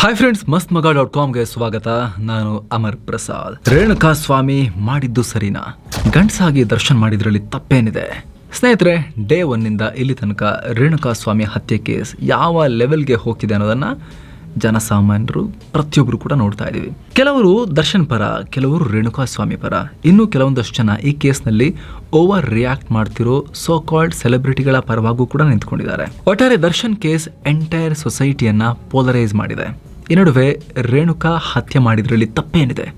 Hi friends ಮಸ್ತ್ ಮಗ dot ಕಾಮ್ಗೆ ಸ್ವಾಗತ. ನಾನು ಅಮರ್ ಪ್ರಸಾದ್. ರೇಣುಕಾ ಸ್ವಾಮಿ ಮಾಡಿದ್ದು ಸರಿನಾ? ಗಂಡಸಾಗಿ ದರ್ಶನ್ ಮಾಡಿದ್ರಲ್ಲಿ ತಪ್ಪೇನಿದೆ? ಸ್ನೇಹಿತರೆ ಡೇ ಒನ್ನಿಂದ ಇಲ್ಲಿ ತನಕ ರೇಣುಕಾ ಸ್ವಾಮಿ ಹತ್ಯೆ ಕೇಸ್ ಯಾವ ಲೆವೆಲ್ಗೆ ಹೋಗ್ತಿದೆ ಅನ್ನೋದನ್ನ ಜನಸಾಮಾನ್ಯರು ಪ್ರತಿಯೊಬ್ಬರು ಕೂಡ ನೋಡ್ತಾ ಇದ್ದೀವಿ. ಕೆಲವರು ದರ್ಶನ್ ಪರ, ಕೆಲವರು ರೇಣುಕಾ ಸ್ವಾಮಿ ಪರ. ಇನ್ನು ಕೆಲವೊಂದಷ್ಟು ಜನ ಈ ಕೇಸ್ನಲ್ಲಿ ಓವರ್ ರಿಯಾಕ್ಟ್ ಮಾಡ್ತಿರೋ ಸೋ ಕಾಲ್ಡ್ ಸೆಲೆಬ್ರಿಟಿಗಳ ಪರವಾಗೂ ಕೂಡ ನಿಂತ್ಕೊಂಡಿದ್ದಾರೆ. ಒಟ್ಟಾರೆ ದರ್ಶನ್ ಕೇಸ್ ಎಂಟೈರ್ ಸೊಸೈಟಿಯನ್ನ ಪೋಲರೈಸ್ ಮಾಡಿದೆ. ಈ ನಡುವೆ ರೇಣುಕಾ ಹತ್ಯೆ ಮಾಡಿದ್ರಲ್ಲಿ ತಪ್ಪೇನಿದೆ.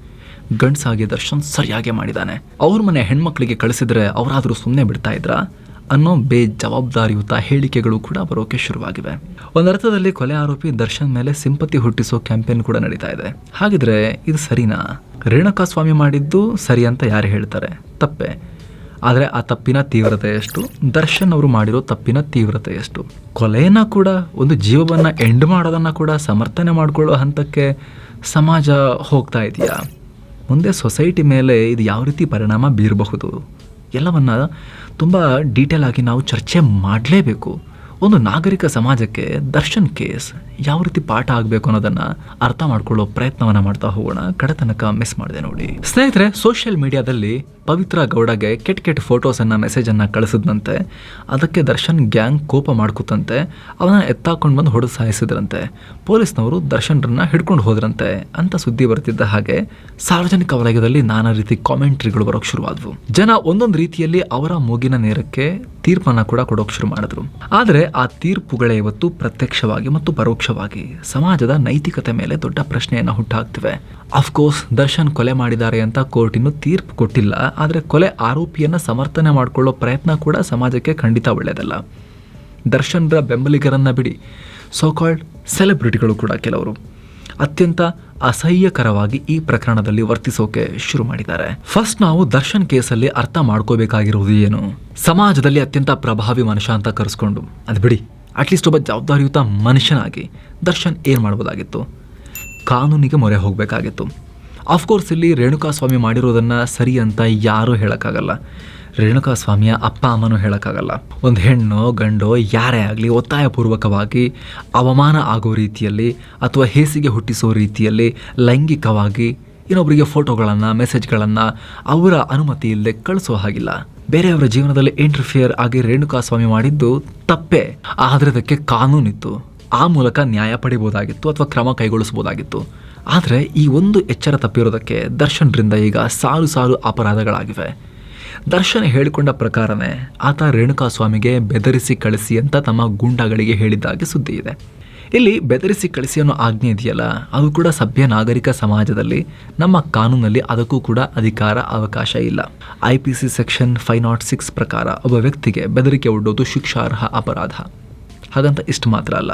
ಗಂಡ್ಸಾಗಿ ದರ್ಶನ್ ಸರಿಯಾಗಿ ಮಾಡಿದ್ದಾನೆ ಅವ್ರ ಮನೆ ಹೆಣ್ಮಕ್ಳಿಗೆ ಕಳಿಸಿದ್ರೆ ಅವರಾದರೂ ಸುಮ್ಮನೆ ಬಿಡ್ತಾ ಇದ್ರಾ? ಅನ್ನೋ ಬೇಜವಾಬ್ದಾರಿಯುತ ಹೇಳಿಕೆಗಳು ಕೂಡ ಬರೋಕೆ ಶುರುವಾಗಿವೆ. ಒಂದರ್ಥದಲ್ಲಿ ಕೊಲೆ ಆರೋಪಿ ದರ್ಶನ್ ಮೇಲೆ ಸಿಂಪತಿ ಹುಟ್ಟಿಸೋ ಕ್ಯಾಂಪೇನ್ ಕೂಡ ನಡೀತಾ ಇದೆ. ಹಾಗಿದ್ರೆ ಇದು ಸರಿನಾ? ರೇಣುಕಾ ಸ್ವಾಮಿ ಮಾಡಿದ್ದು ಸರಿ ಅಂತ ಯಾರು ಹೇಳ್ತಾರೆ? ತಪ್ಪೆ. ಆದರೆ ಆ ತಪ್ಪಿನ ತೀವ್ರತೆ ಎಷ್ಟು? ದರ್ಶನ್ ಅವರು ಮಾಡಿರೋ ತಪ್ಪಿನ ತೀವ್ರತೆ ಎಷ್ಟು? ಕೊಲೆಯನ್ನ ಕೂಡ, ಒಂದು ಜೀವವನ್ನು ಎಂಡ್ ಮಾಡೋದನ್ನ ಕೂಡ ಸಮರ್ಥನೆ ಮಾಡಿಕೊಳ್ಳೋ ಹಂತಕ್ಕೆ ಸಮಾಜ ಹೋಗ್ತಾ ಇದೆಯಾ? ಮುಂದೆ ಸೊಸೈಟಿ ಮೇಲೆ ಇದು ಯಾವ ರೀತಿ ಪರಿಣಾಮ ಬೀರಬಹುದು? ಎಲ್ಲವನ್ನ ತುಂಬ ಡೀಟೇಲ್ ಆಗಿ ನಾವು ಚರ್ಚೆ ಮಾಡಲೇಬೇಕು. ಒಂದು ನಾಗರಿಕ ಸಮಾಜಕ್ಕೆ ದರ್ಶನ್ ಕೇಸ್ ಯಾವ ರೀತಿ ಪಾಠ ಆಗಬೇಕು ಅನ್ನೋದನ್ನ ಅರ್ಥ ಮಾಡ್ಕೊಳ್ಳೋ ಪ್ರಯತ್ನವನ್ನ ಮಾಡ್ತಾ ಹೋಗೋಣ. ಕಡೆತನಕ ಮಿಸ್ ಮಾಡಿದೆ ನೋಡಿ. ಸ್ನೇಹಿತರೆ ಸೋಷಿಯಲ್ ಮೀಡಿಯಾದಲ್ಲಿ ಪವಿತ್ರ ಗೌಡಗೆ ಕೆಟ್ಟ ಕೆಟ್ಟ ಫೋಟೋಸನ್ನು ಮೆಸೇಜನ್ನು ಕಳಿಸಿದಂತೆ ಅದಕ್ಕೆ ದರ್ಶನ್ ಗ್ಯಾಂಗ್ ಕೋಪ ಮಾಡ್ಕೊತಂತೆ. ಅವನ ಎತ್ತಾಕೊಂಡು ಬಂದು ಹೊಡೆದು ಸಾಯಿಸಿದ್ರಂತೆ. ಪೊಲೀಸ್ನವರು ದರ್ಶನ್ರನ್ನ ಹಿಡ್ಕೊಂಡು ಹೋದ್ರಂತೆ ಅಂತ ಸುದ್ದಿ ಬರ್ತಿದ್ದ ಹಾಗೆ ಸಾರ್ವಜನಿಕ ವಲಯದಲ್ಲಿ ನಾನಾ ರೀತಿ ಕಾಮೆಂಟ್ರಿಗಳು ಬರೋಕೆ ಶುರುವಾದವು. ಜನ ಒಂದೊಂದು ರೀತಿಯಲ್ಲಿ ಅವರ ಮೂಗಿನ ನೇರಕ್ಕೆ ತೀರ್ಪನ್ನ ಕೂಡ ಕೊಡೋಕೆ ಶುರು ಮಾಡಿದ್ರು. ಆದರೆ ಆ ತೀರ್ಪುಗಳೇ ಇವತ್ತು ಪ್ರತ್ಯಕ್ಷವಾಗಿ ಮತ್ತು ಪರೋಕ್ಷವಾಗಿ ಸಮಾಜದ ನೈತಿಕತೆ ಮೇಲೆ ದೊಡ್ಡ ಪ್ರಶ್ನೆಯನ್ನು ಹುಟ್ಟಾಕ್ತಿವೆ. ಅಫ್ಕೋರ್ಸ್ ದರ್ಶನ್ ಕೊಲೆ ಮಾಡಿದ್ದಾರೆ ಅಂತ ಕೋರ್ಟ್ ಇನ್ನು ತೀರ್ಪು ಕೊಟ್ಟಿಲ್ಲ. ಆದರೆ ಕೊಲೆ ಆರೋಪಿಯನ್ನ ಸಮರ್ಥನೆ ಮಾಡಿಕೊಳ್ಳೋ ಪ್ರಯತ್ನ ಕೂಡ ಸಮಾಜಕ್ಕೆ ಖಂಡಿತ ಒಳ್ಳೆಯದಲ್ಲ. ದರ್ಶನ್ರ ಬೆಂಬಲಿಗರನ್ನ ಬಿಡಿ. ಸೋಕಾಲ್ಡ್ ಸೆಲೆಬ್ರಿಟಿಗಳು ಕೂಡ ಕೆಲವರು. ಅತ್ಯಂತ ಅಸಹ್ಯಕರವಾಗಿ ಈ ಪ್ರಕರಣದಲ್ಲಿ ವರ್ತಿಸೋಕೆ ಶುರು ಮಾಡಿದ್ದಾರೆ. ಫಸ್ಟ್ ನಾವು ದರ್ಶನ್ ಕೇಸಲ್ಲಿ ಅರ್ಥ ಮಾಡ್ಕೋಬೇಕಾಗಿರುವುದು ಏನು? ಸಮಾಜದಲ್ಲಿ ಅತ್ಯಂತ ಪ್ರಭಾವಿ ಮನುಷ್ಯ ಅಂತ ಕರೆಸ್ಕೊಂಡು. ಅದು ಬಿಡಿ. ಅಟ್ಲೀಸ್ಟ್ ಒಬ್ಬ ಜವಾಬ್ದಾರಿಯುತ ಮನುಷ್ಯನಾಗಿ ದರ್ಶನ್ ಏನು ಮಾಡ್ಬೋದಾಗಿತ್ತು? ಕಾನೂನಿಗೆ ಮೊರೆ ಹೋಗಬೇಕಾಗಿತ್ತು. ಆಫ್ಕೋರ್ಸ್ ಇಲ್ಲಿ ರೇಣುಕಾ ಸ್ವಾಮಿ ಮಾಡಿರೋದನ್ನು ಸರಿ ಅಂತ ಯಾರೂ ಹೇಳೋಕ್ಕಾಗಲ್ಲ. ರೇಣುಕಾ ಸ್ವಾಮಿಯ ಅಪ್ಪ ಅಮ್ಮನೂ ಹೇಳೋಕ್ಕಾಗಲ್ಲ. ಒಂದು ಹೆಣ್ಣು, ಗಂಡೋ, ಯಾರೇ ಆಗಲಿ ಒತ್ತಾಯಪೂರ್ವಕವಾಗಿ ಅವಮಾನ ಆಗೋ ರೀತಿಯಲ್ಲಿ ಅಥವಾ ಹೇಸಿಗೆ ಹುಟ್ಟಿಸೋ ರೀತಿಯಲ್ಲಿ ಲೈಂಗಿಕವಾಗಿ ಇನ್ನೊಬ್ಬರಿಗೆ ಫೋಟೋಗಳನ್ನು, ಮೆಸೇಜ್ಗಳನ್ನು ಅವರ ಅನುಮತಿ ಇಲ್ಲದೆ ಕಳಿಸೋ ಹಾಗಿಲ್ಲ. ಬೇರೆಯವರ ಜೀವನದಲ್ಲಿ ಇಂಟರ್ಫಿಯರ್ ಆಗಿ ರೇಣುಕಾ ಸ್ವಾಮಿ ಮಾಡಿದ್ದು ತಪ್ಪೇ. ಆದರೆ ಅದಕ್ಕೆ ಕಾನೂನಿತ್ತು. ಆ ಮೂಲಕ ನ್ಯಾಯ ಪಡಿಬೋದಾಗಿತ್ತು ಅಥವಾ ಕ್ರಮ ಕೈಗೊಳಿಸಬಹುದಾಗಿತ್ತು. ಆದರೆ ಈ ಒಂದು ಎಚ್ಚರ ತಪ್ಪಿರೋದಕ್ಕೆ ದರ್ಶನ್ರಿಂದ ಈಗ ಸಾಲು ಸಾಲು ಅಪರಾಧಗಳಾಗಿವೆ. ದರ್ಶನ್ ಹೇಳಿಕೊಂಡ ಪ್ರಕಾರನೇ ಆತ ರೇಣುಕಾ ಸ್ವಾಮಿಗೆ ಬೆದರಿಸಿ ಕಳಿಸಿ ಅಂತ ತಮ್ಮ ಗೂಂಡಾಗಳಿಗೆ ಹೇಳಿದ್ದಾಗಿ ಸುದ್ದಿ ಇದೆ. ಇಲ್ಲಿ ಬೆದರಿಸಿ ಕಳಿಸಿ ಅನ್ನೋ ಆಜ್ಞೆ ಇದೆಯಲ್ಲ, ಅದು ಕೂಡ ಸಭ್ಯ ನಾಗರಿಕ ಸಮಾಜದಲ್ಲಿ ನಮ್ಮ ಕಾನೂನಲ್ಲಿ ಅದಕ್ಕೂ ಕೂಡ ಅಧಿಕಾರ ಅವಕಾಶ ಇಲ್ಲ. I P C section five naught six ಪ್ರಕಾರ ಒಬ್ಬ ವ್ಯಕ್ತಿಗೆ ಬೆದರಿಕೆ ಒಡ್ಡೋದು ಶಿಕ್ಷಾರ್ಹ ಅಪರಾಧ. ಹಾಗಂತ ಇಷ್ಟು ಮಾತ್ರ ಅಲ್ಲ.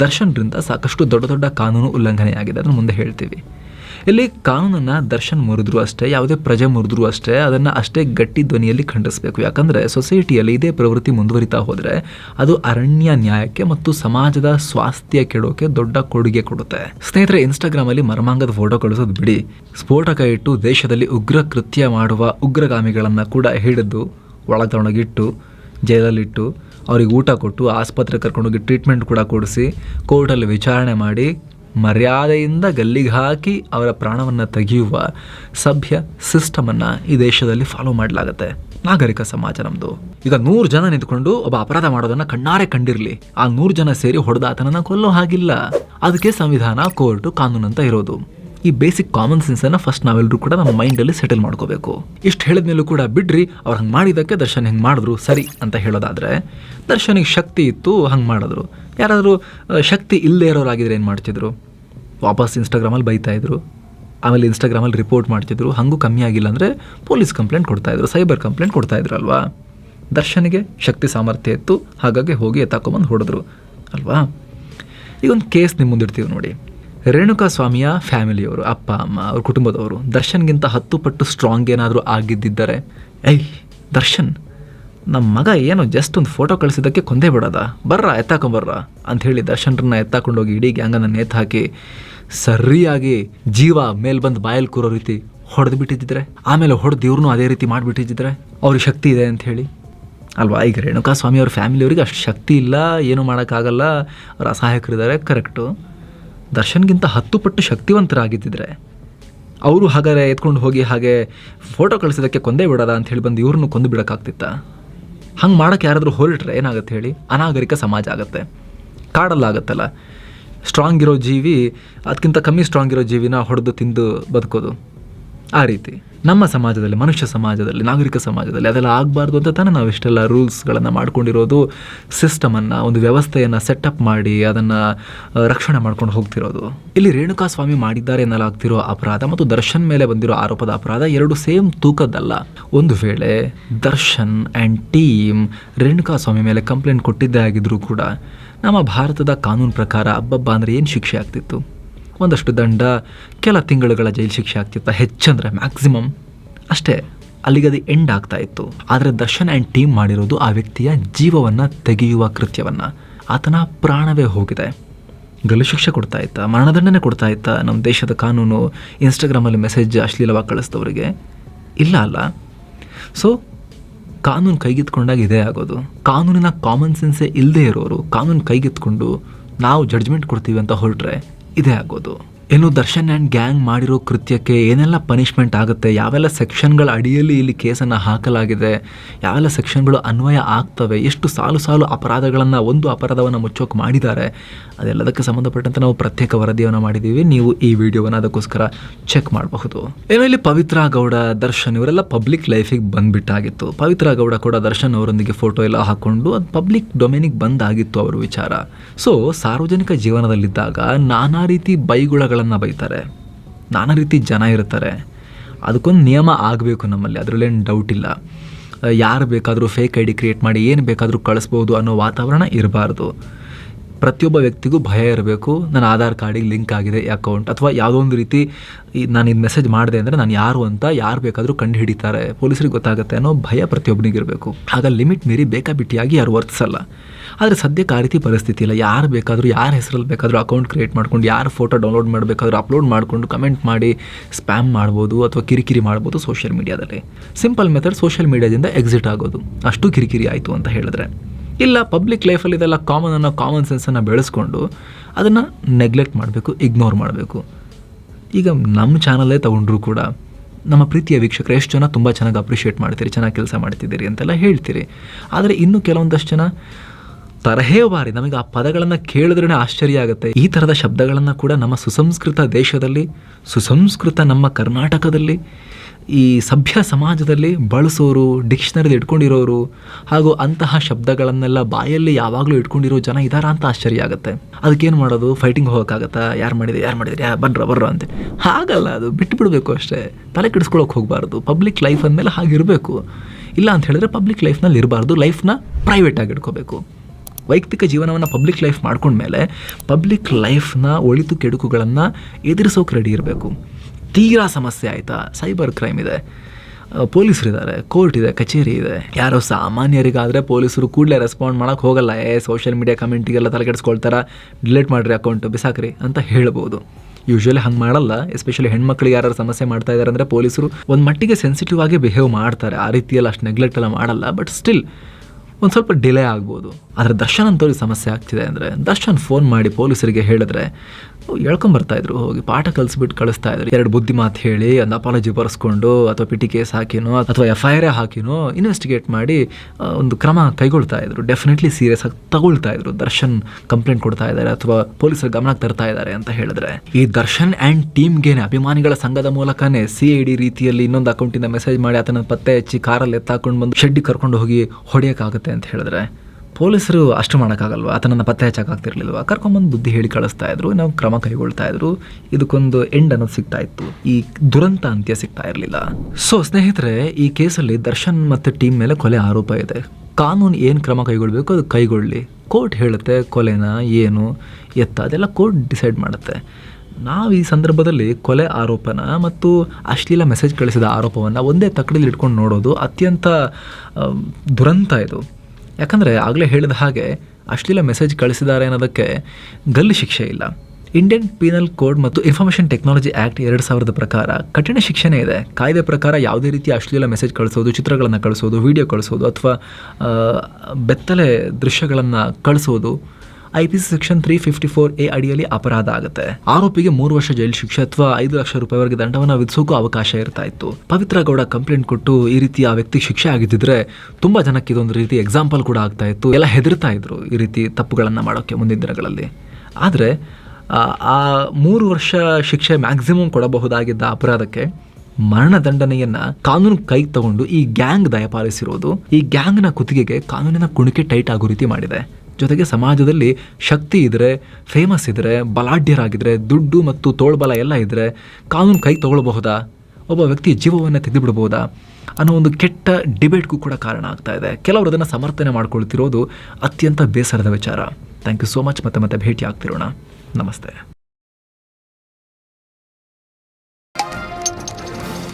ದರ್ಶನ್ರಿಂದ ಸಾಕಷ್ಟು ದೊಡ್ಡ ದೊಡ್ಡ ಕಾನೂನು ಉಲ್ಲಂಘನೆಯಾಗಿದೆ ಅದನ್ನು ಮುಂದೆ ಹೇಳ್ತೀವಿ. ಇಲ್ಲಿ ಕಾನೂನನ್ನು ದರ್ಶನ್ ಮುರಿದ್ರು ಅಷ್ಟೇ, ಯಾವುದೇ ಪ್ರಜೆ ಮುರಿದ್ರು ಅಷ್ಟೇ, ಅದನ್ನು ಅಷ್ಟೇ ಗಟ್ಟಿ ಧ್ವನಿಯಲ್ಲಿ ಖಂಡಿಸಬೇಕು. ಯಾಕಂದರೆ ಸೊಸೈಟಿಯಲ್ಲಿ ಇದೇ ಪ್ರವೃತ್ತಿ ಮುಂದುವರಿತಾ ಹೋದರೆ ಅದು ಅರಣ್ಯ ನ್ಯಾಯಕ್ಕೆ ಮತ್ತು ಸಮಾಜದ ಸ್ವಾಸ್ಥ್ಯ ಕೆಡೋಕೆ ದೊಡ್ಡ ಕೊಡುಗೆ ಕೊಡುತ್ತೆ. ಸ್ನೇಹಿತರೆ, ಇನ್ಸ್ಟಾಗ್ರಾಮಲ್ಲಿ ಮರ್ಮಾಂಗದ ಫೋಟೋ ಕಳಿಸೋದು ಬಿಡಿ. ಸ್ಫೋಟಕ ಇಟ್ಟು ದೇಶದಲ್ಲಿ ಉಗ್ರ ಕೃತ್ಯ ಮಾಡುವ ಉಗ್ರಗಾಮಿಗಳನ್ನು ಕೂಡ ಹಿಡಿದು, ಒಳಗೆ ತಗೊಂಡೋಗಿಟ್ಟು ಜೈಲಲ್ಲಿಟ್ಟು ಅವ್ರಿಗೆ ಊಟ ಕೊಟ್ಟು ಆಸ್ಪತ್ರೆ ಕರ್ಕೊಂಡೋಗಿ ಟ್ರೀಟ್ಮೆಂಟ್ ಕೂಡ ಕೊಡಿಸಿ ಕೋರ್ಟಲ್ಲಿ ವಿಚಾರಣೆ ಮಾಡಿ ಮರ್ಯಾದೆಯಿಂದ ಗಲ್ಲಿಗೆ ಹಾಕಿ ಅವರ ಪ್ರಾಣವನ್ನು ತೆಗೆಯುವ ಸಭ್ಯ ಸಿಸ್ಟಮನ್ನು ಈ ದೇಶದಲ್ಲಿ ಫಾಲೋ ಮಾಡಲಾಗುತ್ತೆ. ನಾಗರಿಕ ಸಮಾಜ ನಮ್ಮದು ಈಗ ನೂರು ಜನ ನಿಂತ್ಕೊಂಡು ಒಬ್ಬ ಅಪರಾಧ ಮಾಡೋದನ್ನು ಕಣ್ಣಾರೆ ಕಂಡಿರಲಿ. ಆ ನೂರು ಜನ ಸೇರಿ ಹೊಡೆದಾತನನ್ನು ಕೊಲ್ಲೋ ಹಾಗಿಲ್ಲ. ಅದಕ್ಕೆ ಸಂವಿಧಾನ, ಕೋರ್ಟು ಕಾನೂನು ಅಂತ ಇರೋದು. ಈ ಬೇಸಿಕ್ ಕಾಮನ್ ಸೆನ್ಸನ್ನು ಫಸ್ಟ್ ನಾವೆಲ್ಲರೂ ಕೂಡ ನಮ್ಮ ಮೈಂಡಲ್ಲಿ ಸೆಟಲ್ ಮಾಡ್ಕೋಬೇಕು. ಇಷ್ಟು ಹೇಳಿದ್ಮೇಲೂ ಕೂಡ ಬಿಡ್ರಿ, ಅವ್ರು ಹಂಗೆ ಮಾಡಿದ್ದಕ್ಕೆ ದರ್ಶನ್ ಹೆಂಗೆ ಮಾಡಿದ್ರು, ಸರಿ ಅಂತ ಹೇಳೋದಾದ್ರೆ, ದರ್ಶನಿಗೆ ಶಕ್ತಿ ಇತ್ತು, ಹಂಗೆ ಮಾಡಿದ್ರು. ಯಾರಾದರೂ ಶಕ್ತಿ ಇಲ್ಲದೆ ಇರೋರಾಗಿದ್ರೆ ಏನು ಮಾಡ್ತಿದ್ರು? ವಾಪಸ್ ಇನ್ಸ್ಟಾಗ್ರಾಮಲ್ಲಿ ಇದ್ರು, ಆಮೇಲೆ ಇನ್ಸ್ಟಾಗ್ರಾಮಲ್ಲಿ ರಿಪೋರ್ಟ್ ಮಾಡ್ತಿದ್ರು, ಹಾಗೂ ಕಮ್ಮಿ ಆಗಿಲ್ಲ ಅಂದರೆ ಪೊಲೀಸ್ ಕಂಪ್ಲೇಂಟ್ ಕೊಡ್ತಾಯಿದ್ರು ಸೈಬರ್ ಕಂಪ್ಲೇಂಟ್ ಕೊಡ್ತಾಯಿದ್ರು ಅಲ್ವಾ? ದರ್ಶನಿಗೆ ಶಕ್ತಿ ಸಾಮರ್ಥ್ಯ ಇತ್ತು, ಹಾಗಾಗಿ ಹೋಗಿ ಎತ್ತಾಕೊಂಬಂದು ಹೊಡೆದ್ರು, ಅಲ್ವಾ? ಈಗ ಒಂದು ಕೇಸ್ ನಿಮ್ಮ ಮುಂದಿಡ್ತೀವಿ ನೋಡಿ. ರೇಣುಕಾ ಸ್ವಾಮಿಯ ಫ್ಯಾಮಿಲಿಯವರು, ಅಪ್ಪ, ಅಮ್ಮ, ಅವ್ರ ಕುಟುಂಬದವರು, ದರ್ಶನ್ಗಿಂತ ಹತ್ತು ಪಟ್ಟು ಸ್ಟ್ರಾಂಗ್ ಏನಾದರೂ ಆಗಿದ್ದಿದ್ದರೆ ಐ ದರ್ಶನ್ ನಮ್ಮ ಮಗ ಏನೋ ಜಸ್ಟ್ ಒಂದು ಫೋಟೋ ಕಳಿಸಿದ್ದಕ್ಕೆ ಕೊಂದೇ ಬಿಡೋದ? ಬರ್ರ, ಎತ್ತಾಕೊಂಬರ್ರ? ಅಂಥೇಳಿ ದರ್ಶನ್ರನ್ನ ಎತ್ತಾಕೊಂಡೋಗಿ ಇಡೀ ಗ್ಯಾಂಗನ್ನು ನೇತು ಹಾಕಿ ಸರಿಯಾಗಿ ಜೀವ ಮೇಲೆ ಬಂದು ಬಾಯಲ್ಲಿ ಕೂರೋ ರೀತಿ ಹೊಡೆದು ಬಿಟ್ಟಿದ್ದಿದ್ರೆ, ಆಮೇಲೆ ಹೊಡೆದು ಇವ್ರನ್ನೂ ಅದೇ ರೀತಿ ಮಾಡಿಬಿಟ್ಟಿದ್ದಿದ್ರೆ ಅವ್ರಿಗೆ ಶಕ್ತಿ ಇದೆ ಅಂತ ಹೇಳಿ. ಅಲ್ವಾ? ಈಗ ರೇಣುಕಾ ಸ್ವಾಮಿ ಅವ್ರ ಫ್ಯಾಮಿಲಿಯವ್ರಿಗೆ ಅಷ್ಟು ಶಕ್ತಿ ಇಲ್ಲ, ಏನು ಮಾಡೋಕ್ಕಾಗಲ್ಲ, ಅವ್ರು ಅಸಹಾಯಕರಿದ್ದಾರೆ ಕರೆಕ್ಟು ದರ್ಶನ್ಗಿಂತ ಹತ್ತು ಪಟ್ಟು ಶಕ್ತಿವಂತರಾಗಿದ್ದಿದ್ರೆ ಅವರು ಹಾಗಾದ್ರೆ ಎತ್ಕೊಂಡು ಹೋಗಿ ಹಾಗೆ ಫೋಟೋ ಕಳಿಸೋದಕ್ಕೆ ಕೊಂದೇ ಬಿಡೋದ ಅಂತ ಹೇಳಿ ಬಂದು ಇವ್ರನ್ನೂ ಕೊಂದು ಬಿಡೋಕ್ಕಾಗ್ತಿತ್ತ? ಹಂಗೆ ಮಾಡೋಕ್ಕೆ ಯಾರಾದರೂ ಹೊರಟ್ರೆ ಏನಾಗುತ್ತೆ ಹೇಳಿ? ಅನಾಗರಿಕ ಸಮಾಜ ಆಗುತ್ತೆ. ಕಾಡಲ್ಲಾಗತ್ತಲ್ಲ ಸ್ಟ್ರಾಂಗ್ ಇರೋ ಜೀವಿ ಅದಕ್ಕಿಂತ ಕಮ್ಮಿ ಸ್ಟ್ರಾಂಗ್ ಇರೋ ಜೀವಿನ ಹೊಡೆದು ತಿಂದು ಬದುಕೋದು. ಆ ರೀತಿ. ನಮ್ಮ ಸಮಾಜದಲ್ಲಿ, ಮನುಷ್ಯ ಸಮಾಜದಲ್ಲಿ, ನಾಗರಿಕ ಸಮಾಜದಲ್ಲಿ ಅದೆಲ್ಲ ಆಗಬಾರ್ದು ಅಂತ ತಾನೇ ನಾವು ಇಷ್ಟೆಲ್ಲ ರೂಲ್ಸ್ಗಳನ್ನು ಮಾಡ್ಕೊಂಡಿರೋದು ಸಿಸ್ಟಮನ್ನು ಒಂದು ವ್ಯವಸ್ಥೆಯನ್ನು ಸೆಟಪ್ ಮಾಡಿ ಅದನ್ನು ರಕ್ಷಣೆ ಮಾಡ್ಕೊಂಡು ಹೋಗ್ತಿರೋದು. ಇಲ್ಲಿ ರೇಣುಕಾ ಸ್ವಾಮಿ ಮಾಡಿದ್ದಾರೆ ಎನ್ನಲಾಗ್ತಿರೋ ಅಪರಾಧ ಮತ್ತು ದರ್ಶನ್ ಮೇಲೆ ಬಂದಿರೋ ಆರೋಪದ ಅಪರಾಧ ಎರಡು ಸೇಮ್ ತೂಕದ್ದಲ್ಲ. ಒಂದು ವೇಳೆ ದರ್ಶನ್ ಆ್ಯಂಡ್ ಟೀಮ್ ರೇಣುಕಾ ಸ್ವಾಮಿ ಮೇಲೆ ಕಂಪ್ಲೇಂಟ್ ಕೊಟ್ಟಿದ್ದೇ ಆಗಿದ್ರೂ ಕೂಡ, ನಮ್ಮ ಭಾರತದ ಕಾನೂನು ಪ್ರಕಾರ ಅಬ್ಬಬ್ಬ ಅಂದರೆ ಏನು ಶಿಕ್ಷೆ ಆಗ್ತಿತ್ತು? ಒಂದಷ್ಟು ದಂಡ, ಕೆಲ ತಿಂಗಳುಗಳ ಜೈಲು ಶಿಕ್ಷೆ ಆಗ್ತಿತ್ತ ಹೆಚ್ಚಂದ್ರೆ ಮ್ಯಾಕ್ಸಿಮಮ್ ಅಷ್ಟೇ ಅಲ್ಲಿಗೆ ಅದು ಎಂಡ್ ಆಗ್ತಾ ಇತ್ತು. ಆದರೆ ದರ್ಶನ್ ಆ್ಯಂಡ್ ಟೀಮ್ ಮಾಡಿರೋದು ಆ ವ್ಯಕ್ತಿಯ ಜೀವವನ್ನು ತೆಗೆಯುವ ಕೃತ್ಯವನ್ನು. ಆತನ ಪ್ರಾಣವೇ ಹೋಗಿದೆ. ಗಲ್ಲು ಶಿಕ್ಷೆ ಕೊಡ್ತಾ ಇತ್ತ ಮರಣದಂಡನೆ ಕೊಡ್ತಾ ಇತ್ತ. ನಮ್ಮ ದೇಶದ ಕಾನೂನು ಇನ್ಸ್ಟಾಗ್ರಾಮಲ್ಲಿ ಮೆಸೇಜ್ ಅಶ್ಲೀಲವಾಗಿ ಕಳಿಸಿದವರಿಗೆ ಇಲ್ಲ ಅಲ್ಲ. ಸೊ ಕಾನೂನು ಕೈಗೆತ್ಕೊಂಡಾಗ ಇದೇ ಆಗೋದು. ಕಾನೂನಿನ ಕಾಮನ್ ಸೆನ್ಸೇ ಇಲ್ಲದೆ ಇರೋರು, ಕಾನೂನು ಕೈಗೆತ್ಕೊಂಡು ನಾವು ಜಡ್ಜ್ಮೆಂಟ್ ಕೊಡ್ತೀವಿ ಅಂತ ಹೊರಟ್ರೆ ಇದೇ ಆಗೋದು. ಇನ್ನು ದರ್ಶನ್ ಆ್ಯಂಡ್ ಗ್ಯಾಂಗ್ ಮಾಡಿರೋ ಕೃತ್ಯಕ್ಕೆ ಏನೆಲ್ಲ ಪನಿಷ್ಮೆಂಟ್ ಆಗುತ್ತೆ? ಯಾವೆಲ್ಲ ಸೆಕ್ಷನ್ಗಳ ಅಡಿಯಲ್ಲಿ ಇಲ್ಲಿ ಕೇಸನ್ನು ಹಾಕಲಾಗಿದೆ? ಯಾವೆಲ್ಲ ಸೆಕ್ಷನ್ಗಳು ಅನ್ವಯ ಆಗ್ತವೆ? ಎಷ್ಟು ಸಾಲು ಸಾಲು ಅಪರಾಧಗಳನ್ನು, ಒಂದು ಅಪರಾಧವನ್ನು ಮುಚ್ಚೋಕೆ ಮಾಡಿದ್ದಾರೆ? ಅದೆಲ್ಲದಕ್ಕೆ ಸಂಬಂಧಪಟ್ಟಂತೆ ನಾವು ಪ್ರತ್ಯೇಕ ವರದಿಯನ್ನು ಮಾಡಿದ್ದೀವಿ. ನೀವು ಈ ವಿಡಿಯೋವನ್ನು ಅದಕ್ಕೋಸ್ಕರ ಚೆಕ್ ಮಾಡಬಹುದು. ಏನೋ ಇಲ್ಲಿ ಪವಿತ್ರ ಗೌಡ, ದರ್ಶನ್ ಇವರೆಲ್ಲ ಪಬ್ಲಿಕ್ ಲೈಫಿಗೆ ಬಂದುಬಿಟ್ಟಾಗಿತ್ತು. ಪವಿತ್ರ ಗೌಡ ಕೂಡ ದರ್ಶನ್ ಅವರೊಂದಿಗೆ ಫೋಟೋ ಎಲ್ಲ ಹಾಕ್ಕೊಂಡು ಅದು ಪಬ್ಲಿಕ್ ಡೊಮೇನಿಗೆ ಬಂದಾಗಿತ್ತು ಅವರ ವಿಚಾರ. ಸೊ ಸಾರ್ವಜನಿಕ ಜೀವನದಲ್ಲಿದ್ದಾಗ ನಾನಾ ರೀತಿ ಬೈಗುಳಗಳನ್ನು ಬೈತಾರೆ. ನಾನಾ ರೀತಿ ಜನ ಇರ್ತಾರೆ. ಅದಕ್ಕೊಂದು ನಿಯಮ ಆಗಬೇಕು ನಮ್ಮಲ್ಲಿ, ಅದರಲ್ಲೇನು ಡೌಟ್ ಇಲ್ಲ. ಯಾರು ಬೇಕಾದರೂ ಫೇಕ್ ಐ ಡಿ ಕ್ರಿಯೇಟ್ ಮಾಡಿ ಏನು ಬೇಕಾದರೂ ಕಳಿಸ್ಬೋದು ಅನ್ನೋ ವಾತಾವರಣ ಇರಬಾರ್ದು. ಪ್ರತಿಯೊಬ್ಬ ವ್ಯಕ್ತಿಗೂ ಭಯ ಇರಬೇಕು. ನನ್ನ ಆಧಾರ್ ಕಾರ್ಡಿಗೆ ಲಿಂಕ್ ಆಗಿದೆ ಅಕೌಂಟ್. ಅಥವಾ ಯಾವುದೋ ಒಂದು ರೀತಿ ನಾನು ಇದು ಮೆಸೇಜ್ ಮಾಡಿದೆ ಅಂದರೆ ನಾನು ಯಾರು ಅಂತ ಯಾರು ಬೇಕಾದರೂ ಕಂಡು ಹಿಡಿತಾರೆ ಪೊಲೀಸರಿಗೆ ಗೊತ್ತಾಗುತ್ತೆ ಅನ್ನೋ ಭಯ ಪ್ರತಿಯೊಬ್ಬನಿಗೆ ಇರಬೇಕು. ಆಗ ಲಿಮಿಟ್ ಮೀರಿ ಬೇಕಾಬಿಟ್ಟಿಯಾಗಿ ಯಾರು ವರ್ತಿಸಲ್ಲ. ಆದರೆ ಸದ್ಯಕ್ಕೆ ಆ ರೀತಿ ಪರಿಸ್ಥಿತಿ ಇಲ್ಲ. ಯಾರು ಬೇಕಾದರೂ, ಯಾರ ಹೆಸರಲ್ಲಿ ಬೇಕಾದರೂ ಅಕೌಂಟ್ ಕ್ರಿಯೇಟ್ ಮಾಡ್ಕೊಂಡು, ಯಾರು ಫೋಟೋ ಡೌನ್ಲೋಡ್ ಮಾಡಬೇಕಾದ್ರೂ ಅಪ್ಲೋಡ್ ಮಾಡಿಕೊಂಡು ಕಮೆಂಟ್ ಮಾಡಿ ಸ್ಪ್ಯಾಮ್ ಮಾಡ್ಬೋದು ಅಥವಾ ಕಿರಿಕಿರಿ ಮಾಡ್ಬೋದು ಸೋಷಿಯಲ್ ಮೀಡಿಯಾದಲ್ಲಿ. ಸಿಂಪಲ್ ಮೆಥಡ್ ಸೋಷಿಯಲ್ ಮೀಡಿಯಾದಿಂದ ಎಕ್ಸಿಟ್ ಆಗೋದು. ಅಷ್ಟು ಕಿರಿಕಿರಿ ಆಯಿತು ಅಂತ ಹೇಳಿದ್ರೆ. ಇಲ್ಲ ಪಬ್ಲಿಕ್ ಲೈಫಲ್ಲಿ ಇದೆಲ್ಲ ಕಾಮನ್ ಅನ್ನೋ ಕಾಮನ್ ಸೆನ್ಸನ್ನು ಬೆಳೆಸ್ಕೊಂಡು ಅದನ್ನು ನೆಗ್ಲೆಕ್ಟ್ ಮಾಡಬೇಕು ಇಗ್ನೋರ್ ಮಾಡಬೇಕು. ಈಗ ನಮ್ಮ ಚಾನಲ್ಲೇ ತೊಗೊಂಡ್ರು ಕೂಡ ನಮ್ಮ ಪ್ರೀತಿಯ ವೀಕ್ಷಕರು, ಎಷ್ಟು ಜನ ತುಂಬ ಚೆನ್ನಾಗಿ ಅಪ್ರಿಷಿಯೇಟ್ ಮಾಡ್ತೀರಿ, ಚೆನ್ನಾಗಿ ಕೆಲಸ ಮಾಡ್ತಿದ್ದೀರಿ ಅಂತೆಲ್ಲ ಹೇಳ್ತೀರಿ. ಆದರೆ ಇನ್ನೂ ಕೆಲವೊಂದಷ್ಟು ಜನ ತರಹೇವಾರಿ ನಮಗೆ ಆ ಪದಗಳನ್ನು ಕೇಳಿದ್ರೇ ಆಶ್ಚರ್ಯ ಆಗುತ್ತೆ. ಈ ಥರದ ಶಬ್ದಗಳನ್ನು ಕೂಡ ನಮ್ಮ ಸುಸಂಸ್ಕೃತ ದೇಶದಲ್ಲಿ, ಸುಸಂಸ್ಕೃತ ನಮ್ಮ ಕರ್ನಾಟಕದಲ್ಲಿ ಈ ಸಭ್ಯ ಸಮಾಜದಲ್ಲಿ ಬಳಸೋರು, ಡಿಕ್ಷನರಿಲಿ ಇಟ್ಕೊಂಡಿರೋರು ಹಾಗೂ ಅಂತಹ ಶಬ್ದಗಳನ್ನೆಲ್ಲ ಬಾಯಲ್ಲಿ ಯಾವಾಗಲೂ ಇಟ್ಕೊಂಡಿರೋ ಜನ ಇದಾರ ಅಂತ ಆಶ್ಚರ್ಯ ಆಗುತ್ತೆ. ಅದಕ್ಕೇನು ಮಾಡೋದು? ಫೈಟಿಂಗ್ ಹೋಗೋಕ್ಕಾಗತ್ತಾ? ಯಾರು ಮಾಡಿದೆ? ಯಾರು ಮಾಡಿದ್ರೆ? ಯಾ ಬರ್ರ ಬರ್ರ ಅಂತ. ಹಾಗಲ್ಲ ಅದು ಬಿಟ್ಟು ಬಿಡಬೇಕು ಅಷ್ಟೇ. ತಲೆ ಕೆಡಿಸ್ಕೊಳಕ್ಕೆ ಹೋಗಬಾರ್ದು. ಪಬ್ಲಿಕ್ ಲೈಫ್ ಅಂದಮೇಲೆ ಹಾಗಿರಬೇಕು. ಇಲ್ಲ ಅಂತ ಹೇಳಿದ್ರೆ ಪಬ್ಲಿಕ್ ಲೈಫ್ನಲ್ಲಿ ಇರಬಾರ್ದು. ಲೈಫ್ನ ಪ್ರೈವೇಟಾಗಿ ಇಟ್ಕೋಬೇಕು. ವೈಯಕ್ತಿಕ ಜೀವನವನ್ನು ಪಬ್ಲಿಕ್ ಲೈಫ್ ಮಾಡ್ಕೊಂಡ್ಮೇಲೆ ಪಬ್ಲಿಕ್ ಲೈಫ್ನ ಒಳಿತು ಕೆಡುಕುಗಳನ್ನು ಎದುರಿಸೋಕೆ ರೆಡಿ ಇರಬೇಕು. ತೀರಾ ಸಮಸ್ಯೆ ಆಯಿತಾ? ಸೈಬರ್ ಕ್ರೈಮ್ ಇದೆ. ಪೊಲೀಸರಿದ್ದಾರೆ. ಕೋರ್ಟ್ ಇದೆ, ಕಚೇರಿ ಇದೆ. ಯಾರೋ ಸಾಮಾನ್ಯರಿಗಾದರೆ ಪೊಲೀಸರು ಕೂಡಲೇ ರೆಸ್ಪಾಂಡ್ ಮಾಡೋಕೆ ಹೋಗಲ್ಲ. ಏ, ಸೋಷಿಯಲ್ ಮೀಡಿಯಾ ಕಮೆಂಟಿಗೆಲ್ಲ ತಲೆ ಕೆಡಿಸ್ಕೊಳ್ತಾರ ಡಿಲೀಟ್ ಮಾಡಿರಿ ಅಕೌಂಟ್, ಬಿಸಾಕ್ರಿ ಅಂತ ಹೇಳ್ಬೋದು. ಯೂಶ್ವಲಿ ಹಂಗೆ ಮಾಡಲ್ಲ. ಎಸ್ಪೆಷಲಿ ಹೆಣ್ಮಕ್ಳಿಗೆ ಯಾರು ಸಮಸ್ಯೆ ಮಾಡ್ತಾ ಇದ್ದಾರೆ ಅಂದರೆ ಪೊಲೀಸರು ಒಂದು ಮಟ್ಟಿಗೆ ಸೆನ್ಸಿಟಿವ್ ಆಗಿ ಬಿಹೇವ್ ಮಾಡ್ತಾರೆ. ಆ ರೀತಿಯಲ್ಲಿ ಅಷ್ಟು ನೆಗ್ಲೆಕ್ಟ್ ಎಲ್ಲ ಮಾಡಲ್ಲ. ಬಟ್ ಸ್ಟಿಲ್ ಒಂದು ಸ್ವಲ್ಪ ಡಿಲೇ ಆಗ್ಬೋದು. ಆದರೆ ದರ್ಶನ್ ಅಂತವ್ರಿಗೆ ಸಮಸ್ಯೆ ಆಗ್ತಿದೆ ಅಂದರೆ, ದರ್ಶನ್ ಫೋನ್ ಮಾಡಿ ಪೊಲೀಸರಿಗೆ ಹೇಳಿದ್ರೆ ಹೇಳ್ಕೊಂಬರ್ತಾ ಇದ್ರು, ಹೋಗಿ ಪಾಠ ಕಲಿಸ್ಬಿಟ್ಟು ಕಳಿಸ್ತಾ ಇದ್ರು. ಎರಡು ಬುದ್ಧಿ ಮಾತು ಹೇಳಿ ಒಂದು ಅಪಾಲಜಿ ಬರೆಸ್ಕೊಂಡು, ಅಥವಾ ಪಿಟಿ ಕೇಸ್ ಹಾಕಿನೋ, ಅಥವಾ ಎಫ್ ಐ ಆರ್ ಹಾಕಿನೋ ಇನ್ವೆಸ್ಟಿಗೇಟ್ ಮಾಡಿ ಒಂದು ಕ್ರಮ ಕೈಗೊಳ್ತಾ ಇದ್ರು. ಡೆಫಿನೆಟ್ಲಿ ಸೀರಿಯಸ್ ಆಗಿ ತಗೊಳ್ತಾ ಇದ್ರು. ದರ್ಶನ್ ಕಂಪ್ಲೇಂಟ್ ಕೊಡ್ತಾ ಇದ್ದಾರೆ ಅಥವಾ ಪೊಲೀಸರ ಗಮನಕ್ಕೆ ತರ್ತಾ ಇದ್ದಾರೆ ಅಂತ ಹೇಳಿದ್ರೆ. ಈ ದರ್ಶನ್ ಆ್ಯಂಡ್ ಟೀಮ್ಗೇನೆ ಅಭಿಮಾನಿಗಳ ಸಂಘದ ಮೂಲಕನೇ ಸಿ ಐ ಡಿ ರೀತಿಯಲ್ಲಿ ಇನ್ನೊಂದು ಅಕೌಂಟಿಂದ ಮೆಸೇಜ್ ಮಾಡಿ ಆತನ ಪತ್ತೆ ಹಚ್ಚಿ, ಕಾರಲ್ಲಿ ಎತ್ತಾಕೊಂಡು ಬಂದು ಶೆಡ್ಡಿ ಕರ್ಕೊಂಡು ಹೋಗಿ ಹೊಡೆಯೋಕ್ಕಾಗುತ್ತೆ ಅಂತ ಹೇಳಿದ್ರೆ. ಪೊಲೀಸರು ಅಷ್ಟು ಮಾಡೋಕ್ಕಾಗಲ್ವ? ಆತನನ್ನು ಪತ್ತೆ ಹಚ್ಚಕ್ಕಾಗ್ತಿರ್ಲಿಲ್ವಾ ಕರ್ಕೊಂಬಂದು ಬುದ್ಧಿ ಹೇಳಿ ಕಳಿಸ್ತಾ ಇದ್ರು, ನಾವು ಕ್ರಮ ಕೈಗೊಳ್ತಾ ಇದ್ರು. ಇದಕ್ಕೊಂದು ಎಂಡ್ ಅನ್ನೋದು ಸಿಗ್ತಾ ಇತ್ತು. ಈ ದುರಂತ ಅಂತ್ಯ ಸಿಗ್ತಾ ಇರಲಿಲ್ಲ. ಸೊ ಸ್ನೇಹಿತರೆ, ಈ ಕೇಸಲ್ಲಿ ದರ್ಶನ್ ಮತ್ತು ಟೀಮ್ ಮೇಲೆ ಕೊಲೆ ಆರೋಪ ಇದೆ. ಕಾನೂನು ಏನು ಕ್ರಮ ಕೈಗೊಳ್ಬೇಕು ಅದು ಕೈಗೊಳ್ಳಿ. ಕೋರ್ಟ್ ಹೇಳುತ್ತೆ ಕೊಲೆನ, ಏನು, ಎತ್ತ, ಅದೆಲ್ಲ ಕೋರ್ಟ್ ಡಿಸೈಡ್ ಮಾಡುತ್ತೆ. ನಾವು ಈ ಸಂದರ್ಭದಲ್ಲಿ ಕೊಲೆ ಆರೋಪನ ಮತ್ತು ಅಶ್ಲೀಲ ಮೆಸೇಜ್ ಕಳಿಸಿದ ಆರೋಪವನ್ನು ಒಂದೇ ತಕ್ಕಡಿಲಿ ಇಟ್ಕೊಂಡು ನೋಡೋದು ಅತ್ಯಂತ ದುರಂತ ಇದು. ಯಾಕಂದರೆ ಆಗಲೇ ಹೇಳಿದ ಹಾಗೆ ಅಶ್ಲೀಲ ಮೆಸೇಜ್ ಕಳಿಸಿದ್ದಾರೆ ಅನ್ನೋದಕ್ಕೆ ಗಲ್ಲು ಶಿಕ್ಷೆ ಇಲ್ಲ. ಇಂಡಿಯನ್ ಪೀನಲ್ ಕೋಡ್ ಮತ್ತು ಇನ್ಫಾರ್ಮೇಷನ್ ಟೆಕ್ನಾಲಜಿ ಆ್ಯಕ್ಟ್ ಎರಡು ಸಾವಿರದ ಪ್ರಕಾರ ಕಠಿಣ ಶಿಕ್ಷೆನೇ ಇದೆ. ಕಾಯ್ದೆ ಪ್ರಕಾರ ಯಾವುದೇ ರೀತಿಯ ಅಶ್ಲೀಲ ಮೆಸೇಜ್ ಕಳಿಸೋದು, ಚಿತ್ರಗಳನ್ನು ಕಳಿಸೋದು ವಿಡಿಯೋ ಕಳಿಸೋದು ಅಥವಾ ಬೆತ್ತಲೆ ದೃಶ್ಯಗಳನ್ನು ಕಳಿಸೋದು I P C section three fifty four A ಅಡಿಯಲ್ಲಿ ಅಪರಾಧ ಆಗುತ್ತೆ. ಆರೋಪಿಗೆ ಮೂರು ವರ್ಷ ಜೈಲು ಶಿಕ್ಷೆ ಅಥವಾ ಐದು ಲಕ್ಷ ರೂಪಾಯಿವರೆಗೆ ದಂಡವನ್ನು ವಿಧಿಸೋಕು ಅವಕಾಶ ಇರ್ತಾ ಇತ್ತು. ಪವಿತ್ರ ಗೌಡ ಕಂಪ್ಲೇಂಟ್ ಕೊಟ್ಟು ಈ ರೀತಿ ಆ ವ್ಯಕ್ತಿ ಶಿಕ್ಷೆ ಆಗಿದ್ದಿದ್ರೆ ತುಂಬಾ ಜನಕ್ಕೆ ಇದೊಂದು ರೀತಿ ಎಕ್ಸಾಂಪಲ್ ಕೂಡ ಆಗ್ತಾ ಇತ್ತು. ಎಲ್ಲ ಹೆದರ್ತಾ ಇದ್ರು ಈ ರೀತಿ ತಪ್ಪುಗಳನ್ನ ಮಾಡೋಕೆ ಮುಂದಿನ ದಿನಗಳಲ್ಲಿ. ಆದರೆ, ಆ ಮೂರು ವರ್ಷ ಶಿಕ್ಷೆ ಮ್ಯಾಕ್ಸಿಮಮ್ ಕೊಡಬಹುದಾಗಿದ್ದ ಅಪರಾಧಕ್ಕೆ ಮರಣದಂಡನೆಯನ್ನ ಕಾನೂನು ಕೈಗೆ ತಗೊಂಡು ಈ ಗ್ಯಾಂಗ್ ದಯಪಾಲಿಸಿರೋದು ಈ ಗ್ಯಾಂಗ್ನ ಕುತ್ತಿಗೆಗೆ ಕಾನೂನಿನ ಕುಣಿಕೆ ಟೈಟ್ ಆಗೋ ರೀತಿ ಮಾಡಿದೆ. ಜೊತೆಗೆ ಸಮಾಜದಲ್ಲಿ ಶಕ್ತಿ ಇದ್ದರೆ ಫೇಮಸ್ ಇದ್ದರೆ ಬಲಾಢ್ಯರಾಗಿದ್ದರೆ ದುಡ್ಡು ಮತ್ತು ತೋಳ್ಬಲ ಎಲ್ಲ ಇದ್ದರೆ ಕಾನೂನು ಕೈ ತಗೊಳ್ಬಹುದಾ? ಒಬ್ಬ ವ್ಯಕ್ತಿ ಜೀವವನ್ನು ತೆಗೆದುಬಿಡ್ಬೋದಾ ಅನ್ನೋ ಒಂದು ಕೆಟ್ಟ ಡಿಬೇಟ್ಗೂ ಕೂಡ ಕಾರಣ ಆಗ್ತಾ ಇದೆ. ಕೆಲವರು ಅದನ್ನು ಸಮರ್ಥನೆ ಮಾಡ್ಕೊಳ್ತಿರೋದು ಅತ್ಯಂತ ಬೇಸರದ ವಿಚಾರ. ಥ್ಯಾಂಕ್ ಯು ಸೋ ಮಚ್ ಮತ್ತೆ ಮತ್ತೆ ಭೇಟಿ ಆಗ್ತಿರೋಣ ನಮಸ್ತೆ.